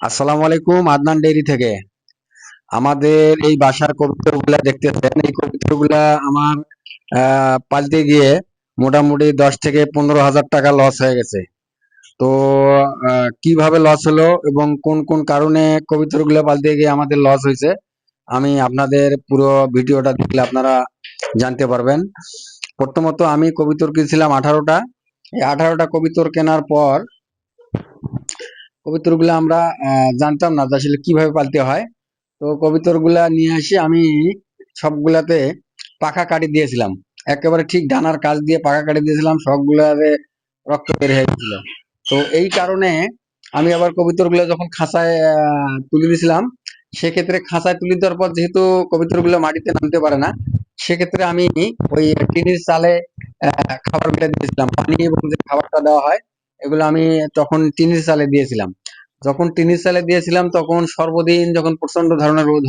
আসসালামু আলাইকুম, আদনান ডেইরি থেকে। আমাদের এই বাসার কবুতরগুলা দেখতেছেন। এই কবুতরগুলা আমার পালতে গিয়ে মোটামুটি দশ থেকে পনেরো হাজার টাকা লস হয়ে গেছে। তো কীভাবে লস হলো এবং কোন কোন কারণে কবুতরগুলা পালতে গিয়ে আমাদের লস হয়েছে, আমি আপনাদের পুরো ভিডিওটা দেখলে আপনারা জানতে পারবেন। প্রথমত আমি কবিতর কিনছিলাম আঠারোটা। এই আঠারোটা কবিতর কেনার পর কবিতরগুলো আমরা জানতাম না আসলে কীভাবে পালতে হয়। তো কবিতরগুলা নিয়ে আসি, আমি সবগুলাতে পাখা কাটি দিয়েছিলাম। একেবারে ঠিক ডানার কাজ দিয়ে পাখা কাটি দিয়েছিলাম, সবগুলাতে রক্ত বের হয়ে গেছিল। তো এই কারণে আমি আবার কবিতরগুলো যখন খাঁচায় তুলে দিয়েছিলাম, সেক্ষেত্রে খাঁচায় তুলে দেওয়ার পর যেহেতু কবিতরগুলো মাটিতে নামতে পারে না, সেক্ষেত্রে আমি ওই টিনের চালে খাবার বেড়ে দিয়েছিলাম। পানি এবং যে খাবারটা দেওয়া হয় এগুলো আমি তখন টিনের সালে দিয়েছিলাম। যখন টিনের সালে দিয়েছিলাম, তখন সর্বদিন যখন প্রচণ্ড ধরনের রোদ